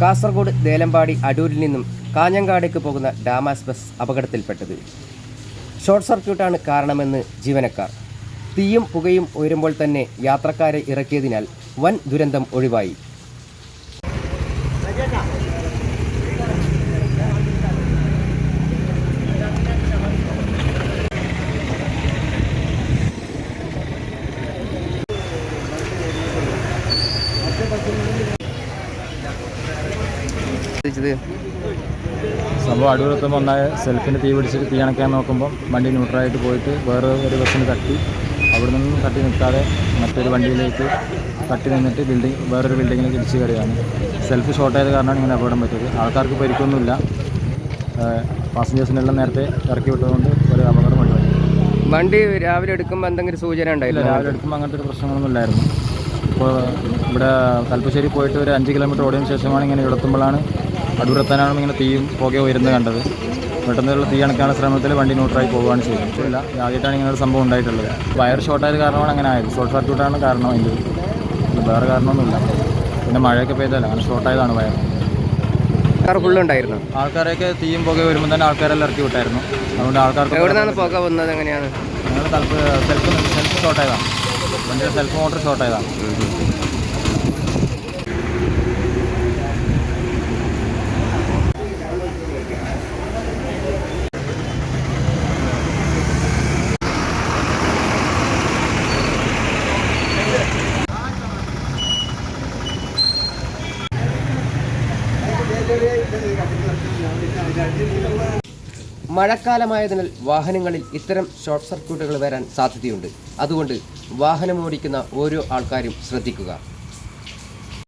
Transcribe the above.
കാസർഗോഡ് ദേലമ്പാടി അടൂരിൽ നിന്നും കാഞ്ഞങ്ങാടേക്ക് പോകുന്ന ഡാമാസ് ബസ് അപകടത്തിൽപ്പെട്ടത്. ഷോർട്ട് സർക്യൂട്ടാണ് കാരണമെന്ന് ജീവനക്കാർ. തീയും പുകയും ഉയരുമ്പോൾ തന്നെ യാത്രക്കാരെ ഇറക്കിയതിനാൽ വൻ ദുരന്തം ഒഴിവായി. സംഭവം അടൂരത്തുമ്പോൾ ഒന്നായ. സെൽഫിന് തീ പിടിച്ചിട്ട് തീ അണക്കാൻ നോക്കുമ്പോൾ വണ്ടി ന്യൂട്രലായിട്ട് പോയിട്ട് വേറെ ഒരു ബസ്സിന് തട്ടി. അവിടെ നിന്നും തട്ടി നിൽക്കാതെ മറ്റൊരു വണ്ടിയിലേക്ക് തട്ടി നിന്നിട്ട് ബിൽഡിംഗ് വേറൊരു ബിൽഡിങ്ങിലേക്ക് ഇടിച്ച് കയറിയാണ് സെൽഫ് ഷോർട്ടായത് കാരണമാണ് ഇങ്ങനെ അപകടം പറ്റിയത്. ആൾക്കാർക്ക് പരിക്കൊന്നുമില്ല. പാസഞ്ചേഴ്സിനെല്ലാം നേരത്തെ ഇറക്കി വിട്ടതുകൊണ്ട് ഒരു അപകടം ഒഴിവായി വണ്ടി രാവിലെ എടുക്കുമ്പോൾ എന്തെങ്കിലും സൂചന ഉണ്ടായില്ല? രാവിലെ എടുക്കുമ്പോൾ അങ്ങനത്തെ ഒരു പ്രശ്നങ്ങളൊന്നും ഇല്ലായിരുന്നു. ഇപ്പോൾ ഇവിടെ കൽപ്പശ്ശേരി പോയിട്ട് ഒരു അഞ്ച് കിലോമീറ്റർ ഓടിയതിന് ശേഷമാണ് ഇങ്ങനെ ഇടത്തുമ്പോഴാണ് അടൂരെത്താനാണ് ഇങ്ങനെ തീയും പുകയോ ഉയരുന്നത് കണ്ടത്. പെട്ടെന്നുള്ള തീ അണക്കാനുള്ള ശ്രമത്തിൽ വണ്ടി ന്യൂട്രായി പോവുകയാണ് ചെയ്യുന്നത് ഇല്ല ആദ്യമായിട്ടാണ് ഇങ്ങനെ ഒരു സംഭവം ഉണ്ടായിട്ടുള്ളത്. വയർ ഷോർട്ടായത് കാരണമാണ് അങ്ങനെ ആയത്. ഷോർട്ട് സർക്യൂട്ടാണ് കാരണം അതിന്റെ വേറെ കാരണമൊന്നുമില്ല. പിന്നെ മഴയൊക്കെ പെയ്തല്ല അങ്ങനെ ഷോർട്ടായതാണ് വയർ. ആൾക്കാർ ഫുള്ളുണ്ടായിരുന്നു ആൾക്കാരെയൊക്കെ തീയും പുക വരുമ്പോൾ തന്നെ ആൾക്കാരെല്ലാം ഇറക്കി വിട്ടായിരുന്നു. അതുകൊണ്ട് ആൾക്കാർക്ക് എവിടെ നിന്നാണ് പുക വന്നത് എങ്ങനെയാണ്? ഞങ്ങൾ തലപ്പ് സെൽഫ് സെൽഫ് ഷോർട്ടായതാണ് വണ്ടിയുടെ സെൽഫ് മോട്ടർ ഷോർട്ടായതാണ് മഴക്കാലമായതിനാൽ വാഹനങ്ങളിൽ ഇത്തരം ഷോർട്ട് സർക്യൂട്ടുകൾ വരാൻ സാധ്യതയുണ്ട്. അതുകൊണ്ട് വാഹനമോടിക്കുന്ന ഓരോ ആൾക്കാരും ശ്രദ്ധിക്കുക.